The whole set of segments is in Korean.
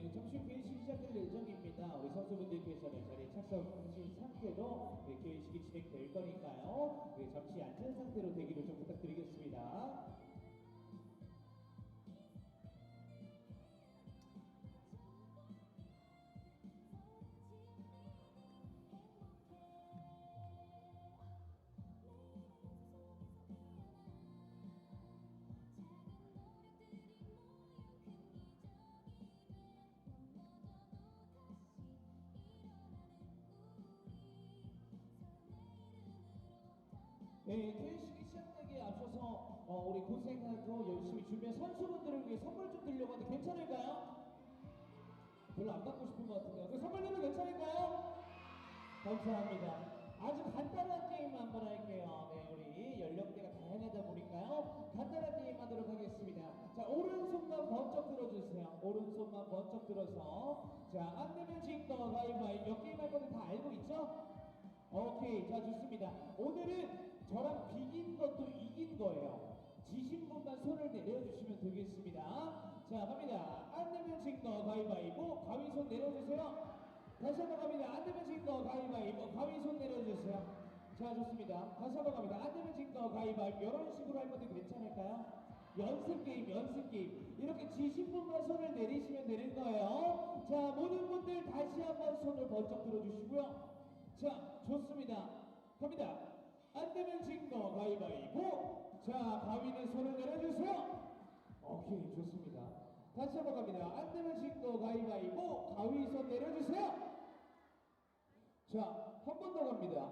네, 잠시 후 개회식 시작될 예정입니다. 우리 선수분들께서는 자리에 착석하신 상태로 네, 개회식이 진행될 거니까요. 네, 잠시 앉은 상태로 대기를 네, 개회식이 시작되기에 앞서서 어, 우리 고생하고 열심히 준비한 선수분들을 위해 선물 좀 드리려고 하는데 괜찮을까요? 별로 안 받고 싶은 것 같은데요. 그 선물 드리면 괜찮을까요? 감사합니다. 아주 간단한 게임 한번 할게요. 네, 우리 연령대가 다양하다 보니까요. 간단한 게임 하도록 하겠습니다. 자, 오른손만 번쩍 들어주세요. 오른손만 번쩍 들어서. 자, 안 되면 진거 가위바위보. 게임 할 건데 다 알고 있죠? 오케이, 자 좋습니다. 오늘은 저랑 비긴 것도 이긴 거예요. 지신 분만 손을 내려주시면 되겠습니다. 자, 갑니다. 안 되면 진거 가위바위보. 가위 손 내려주세요. 다시 한번 갑니다. 안 되면 진거 가위바위보. 가위 손 내려주세요. 자, 좋습니다. 다시 한번 갑니다. 안 되면 진거 가위바위보. 이런 식으로 할 건데 괜찮을까요? 연습 게임, 연습 게임. 이렇게 지신 분만 손을 내리시면 되는 거예요. 자, 모든 분들 다시 한번 손을 번쩍 들어주시고요. 자, 좋습니다. 갑니다. 안 되면 진거 가위바위보. 자, 가위는 손을 내려주세요. 오케이, 좋습니다. 다시 한번 갑니다. 안 되면 진거 가위바위보. 가위 손 내려주세요. 자, 한 번 더 갑니다.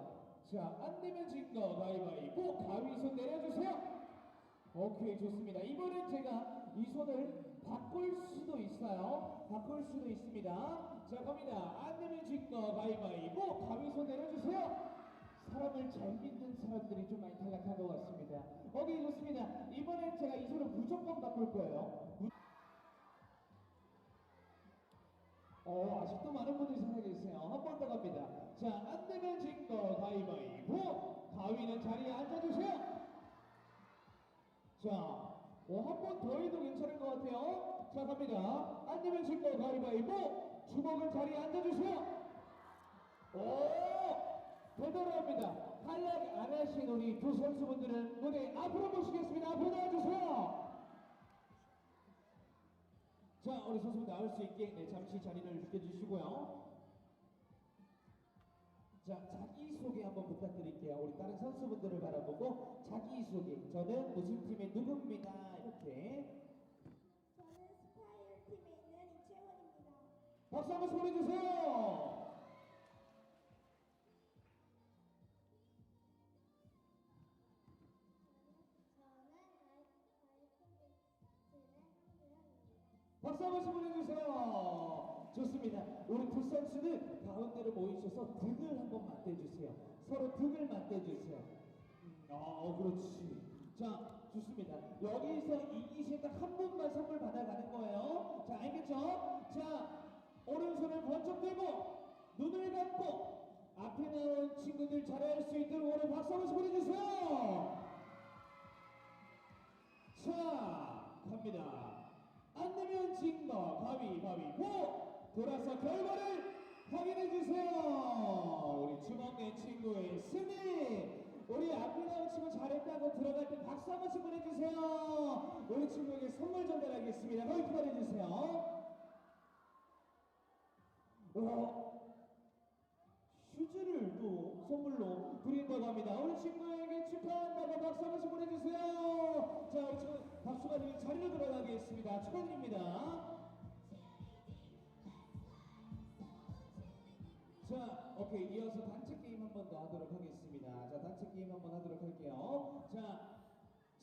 자, 안 되면 진거 가위바위보. 가위 손 내려주세요. 오케이, 좋습니다. 이번엔 제가 이 손을 바꿀 수도 있어요. 바꿀 수도 있습니다. 자, 갑니다. 안 되면 진거 가위바위보. 가위 손 내려주세요. 사람을 잘 믿는 사람들이 좀 많이 탈락한 것 같습니다. 오케이, 좋습니다. 이번엔 제가 이 손을 무조건 바꿀 거예요. 무- 어, 아직도 많은 분들이 살아계세요. 한 번 더 갑니다. 자, 안 되면 진거 가위바위보. 가위는 자리에 앉아주세요. 자, 어, 한번 더 해도 괜찮을 것 같아요. 자, 갑니다. 안 되면 진거 가위바위보. 주먹은 자리에 앉아주세요. 오! 대단합니다. 탈락 안 하신 우리 두 선수분들은 무대 앞으로 모시겠습니다. 앞으로 나와주세요. 자, 우리 선수분 나올 수 있게 네, 잠시 자리를 비켜주시고요. 자, 자기소개 한번 부탁드릴게요. 우리 다른 선수분들을 바라보고 자기소개. 저는 무슨 팀의 누구입니다. 이렇게. 저는 스파이어 팀에 있는 이채원입니다. 박수 한번 보내주세요. 좋습니다. 우리 두 선수는 가운데로 모이셔서 등을 한번 맞대주세요. 서로 등을 맞대주세요. 음, 어, 그렇지. 자, 좋습니다. 여기서 이기신 딱한 분만 선물 받아가는 거예요. 자, 알겠죠? 자, 오른손을 번쩍 들고, 눈을 감고, 앞에 나온 친구들 잘할 수 있도록 오늘 박수 한 번씩 보내주세요. 자, 갑니다. 안 되면 진거 가위바위보 돌아서 결과를 확인해 주세요. 우리 주먹낸 친구의 승리. 우리 앞에 나온 친구 잘했다고 들어갈 때 박수 한 번씩 보내주세요. 우리 친구에게 선물 전달하겠습니다. 거기 기다려주세요. 어, 휴지를 또 선물로 드린다고 합니다. 우리 친구에게 축하한다고 박수 한 번씩 보내주세요. 자, 우리 친구 박수가 들린 자리로 돌아가겠습니다. 축하드립니다. 오케이. 이어서 단체 게임 한 번 더 하도록 하겠습니다. 자, 단체 게임 한 번 하도록 할게요. 자,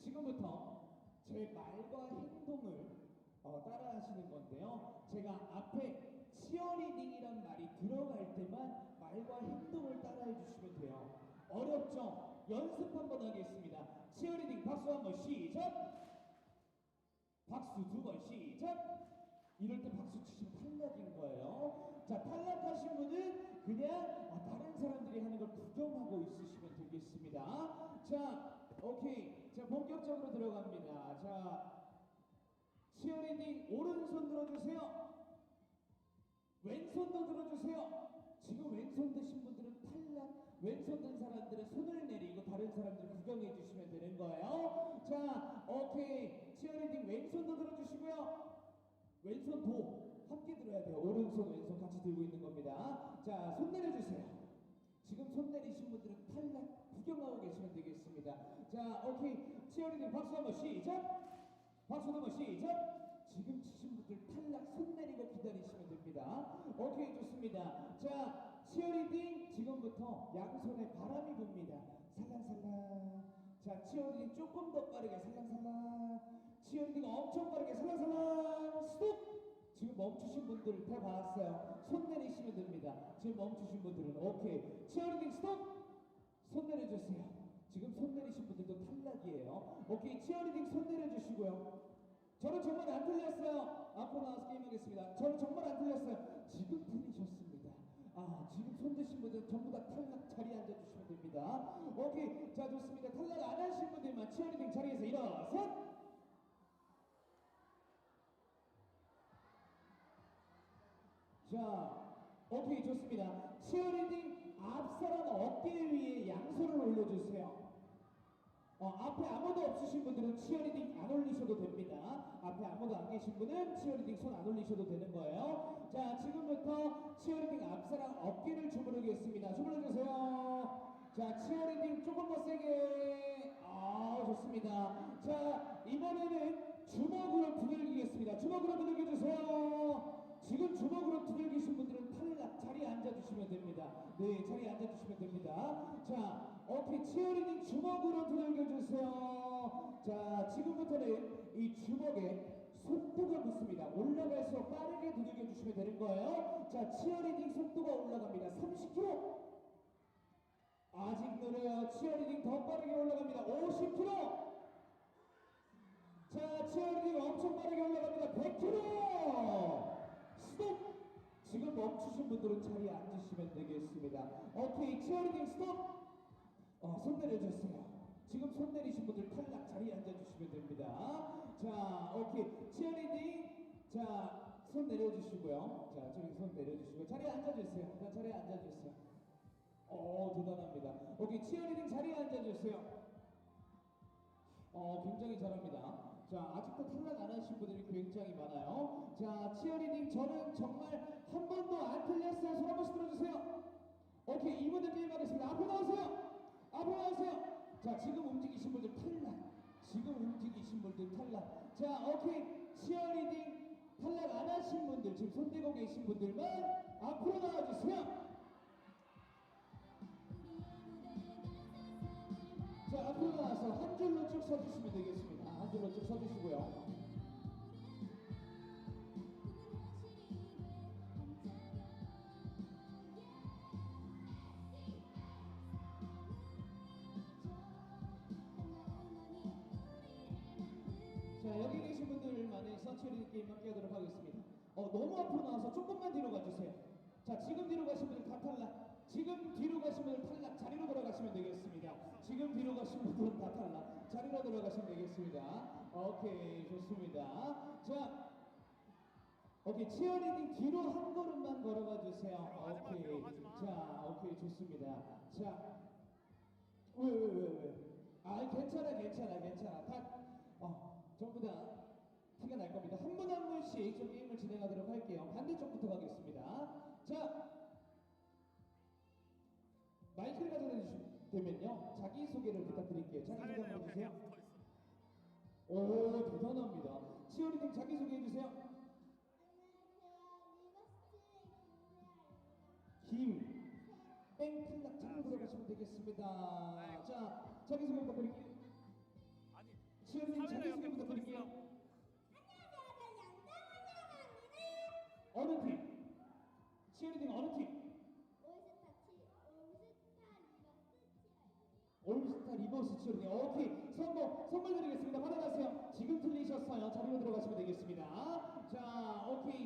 지금부터 제 말과 행동을 어, 따라 하시는 건데요. 제가 앞에 치어리딩이란 말이 들어갈 때만 말과 행동을 따라해 주시면 돼요. 어렵죠? 연습 한 번 하겠습니다. 치어리딩 박수 한 번 시작! 박수 두 번 시작! 이럴 때 박수 치시면 탈락인 거예요. 자, 탈락하신 분은 그냥 아, 다른 사람들이 하는 걸 구경하고 있으시면 되겠습니다. 자, 오케이. 자, 본격적으로 들어갑니다. 자, 치어리딩 오른손 들어주세요. 왼손도 들어주세요. 지금 왼손 드신 분들은 탈락, 왼손 든 사람들은 손을 내리고 다른 사람들 구경해 주시면 되는 거예요. 자, 오케이. 치어리딩 왼손도 들어주시고요. 왼손 도 함께 들어야 돼요. 오른손, 왼손 같이 들고 있는 겁니다. 자, 손 내려주세요. 지금 손 내리신 분들은 탈락 구경하고 계시면 되겠습니다. 자, 오케이. 치어리딩 박수 한번 시작. 박수 한번 시작. 지금 치신 분들 탈락 손 내리고 기다리시면 됩니다. 오케이 좋습니다. 자 치어리딩 지금부터 양손에 바람이 붑니다. 살랑살랑. 자 치어리딩 조금 더 빠르게 살랑살랑. 치어리딩 엄청 빠르게 살랑살랑. 스톱. 지금 멈추신 분들 다 봤어요. 손 내리시면 됩니다. 지금 멈추신 분들은 오케이. 치어리딩 스톱. 손 내려주세요. 지금 손 내리신 분들도 탈락이에요. 오케이 치어리딩 손 내려주시고요. 저는 정말 안 틀렸어요. 앞으로 나와서 게임하겠습니다. 저는 정말 안 틀렸어요. 지금 틀리셨습니다. 아, 지금 손 드신 분들 전부 다 탈락 자리에 앉아주시면 됩니다. 오케이. 자, 좋습니다. 탈락 안 하신 분들만 치어리딩 자리에서 일어서. 자, 오케이. 좋습니다. 치어리딩 앞사람 어깨 위에 양손을 올려주세요. 어, 앞에 아무도 없으신 분들은 치어리딩 안 올리셔도 됩니다. 앞에 아무도 안 계신 분은 치어리딩 손 안 올리셔도 되는 거예요. 자, 지금부터 치어리딩 앞사람 어깨를 주무르겠습니다. 주무르주세요. 자, 치어리딩 조금 더 세게. 아, 좋습니다. 자, 이번에는 주먹으로 두들기겠습니다. 주먹으로 두들겨주세요. 지금 주먹으로 두들기신 분들은 탈락 자리에 앉아주시면 됩니다. 네, 자리에 앉아주시면 됩니다. 자, 오케이 치어리딩 주먹으로 두들겨주세요. 자, 지금부터는 이 주먹에 속도가 붙습니다. 올라갈수록 빠르게 두들겨주시면 되는 거예요. 자, 치어리딩 속도가 올라갑니다. 30km. 아직 느려요. 치어리딩 더 빠르게 올라갑니다. 50km. 자, 치어리딩 엄청 빠르게 올라갑니다. 100km. 지금 멈추신 분들은 자리에 앉으시면 되겠습니다. 오케이, 치어리딩 스톱. 어, 손 내려주세요. 지금 손 내리신 분들 탈락 자리에 앉아주시면 됩니다. 자, 오케이. 치어리딩. 자, 손 내려주시고요. 자, 저기 손 내려주시고 자리에 앉아주세요. 자, 자리에 앉아주세요. 오, 대단합니다. 오케이, 치어리딩 자리에 앉아주세요. 어, 굉장히 잘합니다. 자, 아직도 탈락 안 하신 분들이 굉장히 많아요. 자, 치어리딩 저는 정말 한 번도 안 틀렸어요. 손 한 번씩 들어주세요. 오케이, 이분들 게임하겠습니다. 앞으로 나오세요. 앞으로 나오세요. 자, 지금 움직이신 분들 탈락. 지금 움직이신 분들 탈락. 자, 오케이, 치어리딩 탈락 안 하신 분들, 지금 손 대고 계신 분들만 앞으로 나와주세요. 자, 앞으로 나와서 한 줄로 쭉 서주시면 되겠습니다. 한 줄로 쭉 서주시고요. 분들만의 선처리 게임 함께 하도록 하겠습니다. 어, 너무 앞으로 나와서 조금만 뒤로 가주세요. 자, 지금 뒤로 가신 분들 다 탈락. 지금 뒤로 가신 분들 탈락. 자리로 돌아가시면 되겠습니다. 지금 뒤로 가신 분들은 다 탈락. 자리로 돌아가시면 되겠습니다. 오케이, 좋습니다. 자, 오케이, 치어리딩 뒤로 한 걸음만 걸어가 주세요. 하지 마, 오케이. 들어, 하지 마. 자, 오케이, 좋습니다. 자, 왜, 왜, 왜, 왜? 아, 괜찮아, 괜찮아, 괜찮아. 다, 어, 전부 다 티가 날 겁니다. 한 분 한 분씩 좀 게임을 진행하도록 할게요. 반대쪽부터 가겠습니다. 자, 마이크를 가져다 주시면요. 자기소개를 부탁드릴게요. 자기소개 한번 해주세요. 오, 대단합니다. 치어리딩 자기소개 해주세요. 안녕하세요. 리버스트레이트 김, 땡, 탈락, 자로 들어가시면 되겠습니다. 자, 자기소개 부탁드릴게요. 아니 사회는 자기소개 부탁드릴게요.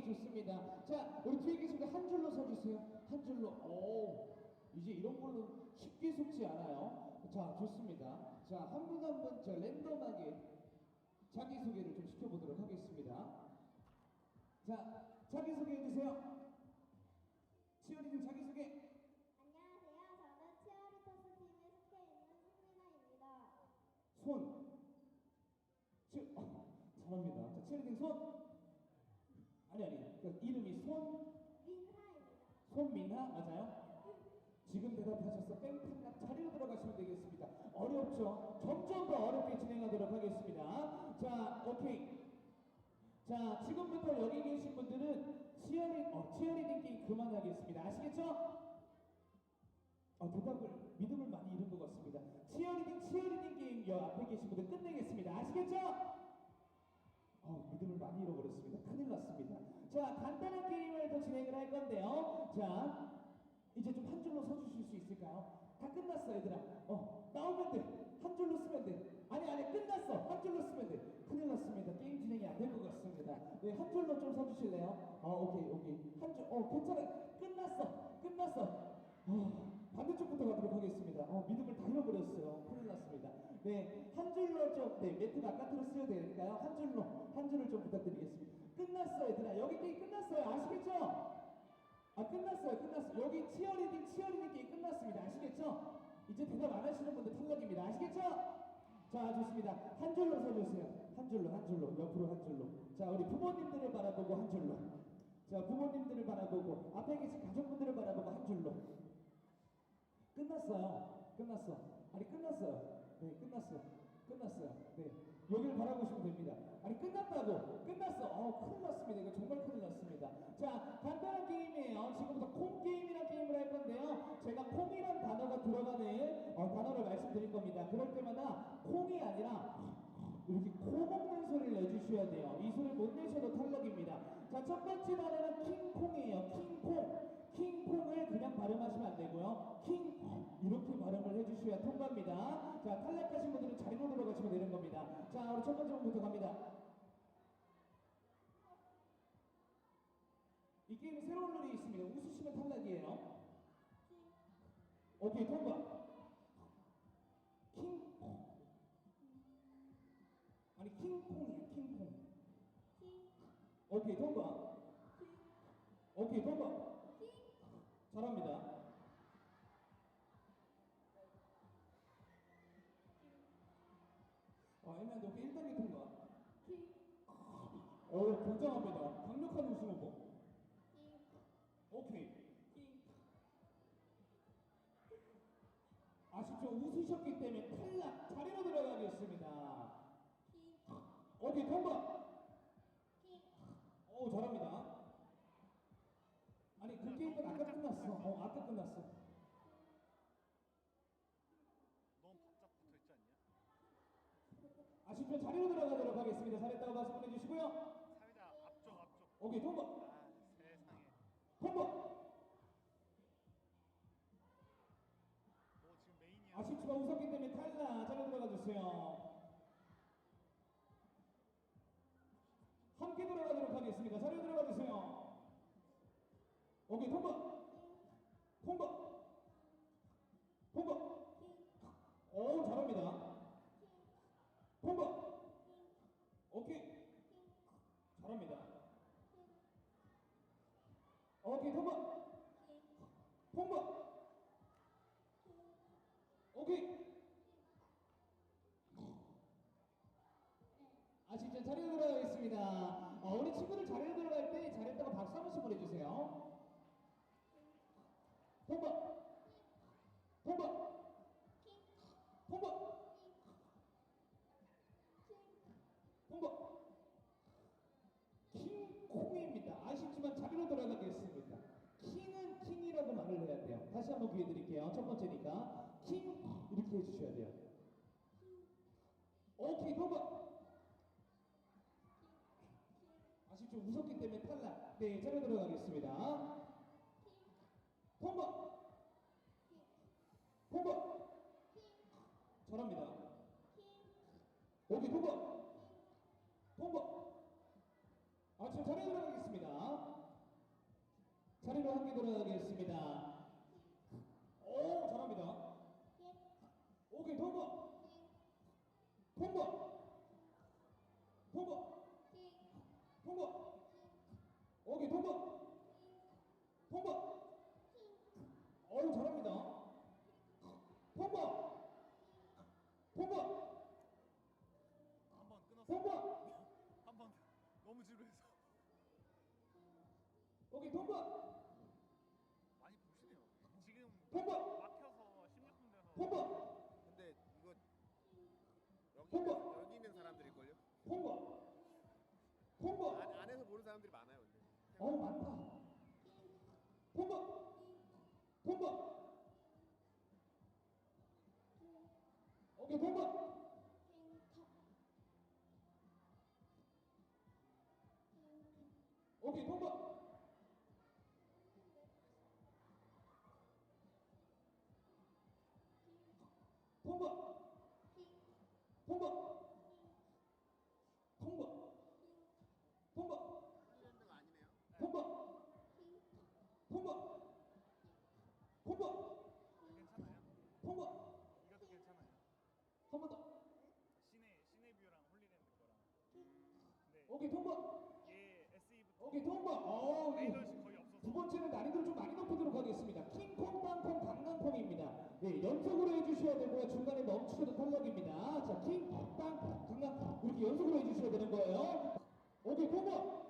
좋습니다. 자, 우리 뒤에 계신 분들 한 줄로 서주세요. 한 줄로. 오, 이제 이런 걸로 쉽게 속지 않아요. 자, 좋습니다. 자, 한 분 한 분 저 랜덤하게 자기소개를 좀 시켜보도록 하겠습니다. 자, 자기소개해 주세요. 손민아 맞아요? 지금 대답하셔서 뺑탕락 자리로 들어가시면 되겠습니다. 어렵죠? 점점 더 어렵게 진행하도록 하겠습니다. 자, 오케이. 자, 지금부터 여기 계신 분들은 치어리, 어, 치어리딩 게임 그만하겠습니다. 아시겠죠? 어, 대답을, 믿음을 많이 잃은 것 같습니다. 치어리딩, 치어리딩 게임 여 앞에 계신 분들 끝내겠습니다. 아시겠죠? 어, 믿음을 많이 잃어버렸습니다. 큰일 났습니다. 자, 간단한 게임을 더 진행을 할 건데요. 자, 이제 좀 한 줄로 서주실 수 있을까요? 다 끝났어, 얘들아. 어, 나오면 돼. 한 줄로 쓰면 돼. 아니, 아니, 끝났어. 한 줄로 쓰면 돼. 큰일 났습니다. 게임 진행이 안 될 것 같습니다. 네, 한 줄로 좀 서주실래요? 어, 오케이, 오케이. 한 줄, 어, 괜찮아. 끝났어. 끝났어. 어, 반대쪽부터 가도록 하겠습니다. 어, 믿음을 다 잃어버렸어요. 큰일 났습니다. 네, 한 줄로 좀, 네, 매트 바깥으로 쓰여야 될까요? 한 줄로, 한 줄을 좀 부탁드리겠습니다. 끝났어, 얘들아. 여기 게임 끝났어요. 아시겠죠? 아 끝났어요 끝났어요 여기 치어리딩 치어리딩 게임 끝났습니다. 아시겠죠? 이제 대답 안 하시는 분들 탈락입니다. 아시겠죠? 자 좋습니다. 한 줄로 서주세요. 한 줄로 한 줄로. 옆으로 한 줄로. 자 우리 부모님들을 바라보고 한 줄로. 자 부모님들을 바라보고 앞에 계신 가족분들을 바라보고 한 줄로. 끝났어요. 끝났어. 아니 끝났어요. 네 끝났어요. 끝났어요. 네. 여기를 바라보시면 됩니다. 아니 끝났다고. 끝났어. 어 큰일 났습니다. 이거 정말 큰일 났습니다 자 간단한 게임이에요 지금부터 콩 게임이라는 게임을 할 건데요 제가 콩이란 단어가 들어가는 어, 단어를 말씀드릴 겁니다 그럴 때마다 콩이 아니라 이렇게 코 먹는 소리를 내주셔야 돼요 이 소리를 못 내셔도 탈락입니다 자 첫 번째 단어는 킹콩이에요 킹콩 킹콩을 그냥 발음하시면 안 되고요. 킹 이렇게 발음을 해주셔야 통과입니다. 자 탈락하신 분들은 자리로 들어가시면 되는 겁니다. 자 우리 첫 번째 분부터 갑니다. 이 게임 새로운 룰이 있습니다. 웃으시면 탈락이에요. 오케이 통과. 킹 아니 킹콩이에요 킹콩. 오케이 통과. 오케이 통과. 잘합니다. 아, 애매한데 오케이 1단계 통과. 어, 굉장합니다. 강력한 웃음 호보. 오케이. 아쉽죠? 웃으셨기 때문에 탈락. 자리로 들어가겠습니다. 오케이, 통과. 오, 잘합니다. 아니, 그 게임은 아까 끝났어. 어, 아까 끝났어. 너무 바짝 붙어 있지 아쉽죠? 자리로 들어가도록 하겠습니다. 잘했다고 박수 보내주시고요. 사회자 앞쪽 앞쪽. 오케이, 통과. 아 세상에. 통과. 너 지금 메인이야. 아쉽지만 웃었기 때문에 탈락. 자리로 들어가 주세요. 함께 들어가도록 하겠습니다. 자리로 들어가 주세요. 오케이, 통과. 통과. 통과. 오, 잘합니다. 통과. 오케이. 잘합니다. 오케이, 통과. 통과. 오케이. 아쉽죠? 자리로 들어가겠습니다. 어, 우리 친구들 자리로 들어갈 때 잘했다고 박수 한 번씩 보내주세요. 통과. 통과. 통과. 통과. 킹콩입니다. 아쉽지만 자리로 돌아가겠습니다. 킹은 킹이라고 말을 해야 돼요. 다시 한번 기회 드릴게요. 첫 번째니까 킹 이렇게 해주셔야 돼요. 오케이 통과. 아쉽죠? 웃었기 때문에 탈락. 네, 자리로 들어가겠습니다. 오케이 펌프 많이 보시네요. 지금 펌프 막혀서 16분돼서 펌프 근데 이거 여기 펌프! 여기 있는 사람들일걸요? 펌프 펌프 안, 안에서 보는 사람들이 많아요. 근데. 어 많다 펌프 펌프 오케이 펌프 오케이 통과. 예, SE부터. 오케이 통과. 어, 네. 두 번째는 난이도를 좀 많이 높이도록 하겠습니다. 킹콩, 땅콩, 강강콩입니다. 네, 연속으로 해주셔야 되고요. 중간에 멈추셔도 탈락입니다. 자, 킹콩, 땅콩, 강강콩. 이렇게 연속으로 해주셔야 되는 거예요. 오케이 통과.